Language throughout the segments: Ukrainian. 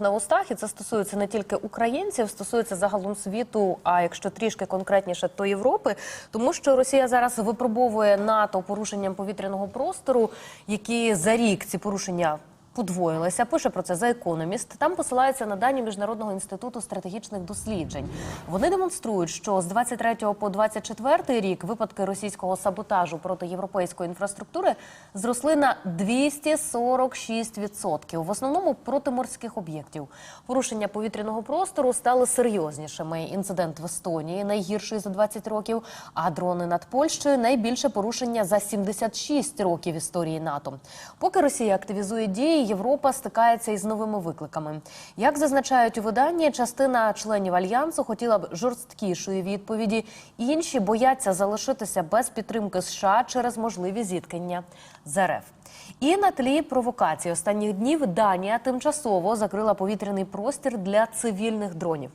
на устах, і це стосується не тільки українців, стосується загалом світу. А якщо трішки конкретніше, то Європи, тому що Росія зараз випробовує НАТО порушенням повітряного простору, які за рік ці порушення. Подвоїлися, пише про це за економіст. Там посилається на дані міжнародного інституту стратегічних досліджень. Вони демонструють, що з 23 по 24 рік випадки російського саботажу проти європейської інфраструктури зросли на 246%. В основному проти морських об'єктів. Порушення повітряного простору стали серйознішими. Інцидент в Естонії найгірший за 20 років. А дрони над Польщею найбільше порушення за 76 років історії НАТО. Поки Росія активізує дії, Європа стикається із новими викликами. Як зазначають у виданні, частина членів альянсу хотіла б жорсткішої відповіді. Інші бояться залишитися без підтримки США через можливі зіткнення з РФ. І на тлі провокацій останніх днів Данія тимчасово закрила повітряний простір для цивільних дронів.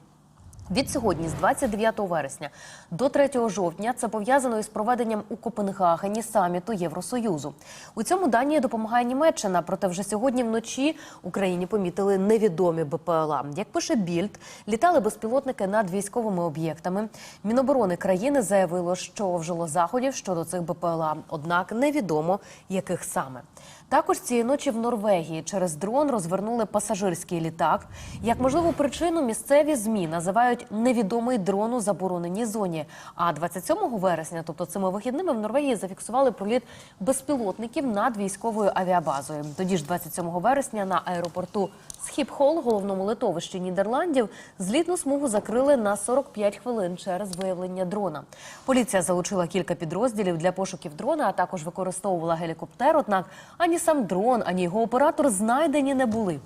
Від сьогодні, з 29 вересня до 3 жовтня, це пов'язано із проведенням у Копенгагені саміту Євросоюзу. У цьому Данії допомагає Німеччина. Проте вже сьогодні вночі Україні помітили невідомі БПЛА. Як пише Більд, літали безпілотники над військовими об'єктами. Міноборони країни заявило, що вжило заходів щодо цих БПЛА, однак невідомо яких саме. Також цієї ночі в Норвегії через дрон розвернули пасажирський літак. Як можливу причину місцеві змі називають невідомий дрон у забороненій зоні. А 27 вересня, тобто цими вихідними, в Норвегії зафіксували проліт безпілотників над військовою авіабазою. Тоді ж 27 вересня на аеропорту Схіпхол, головному литовищі Нідерландів, злітну смугу закрили на 45 хвилин через виявлення дрона. Поліція залучила кілька підрозділів для пошуків дрона, а також використовувала гелікоптер. Однак ані сам дрон, ані його оператор знайдені не були.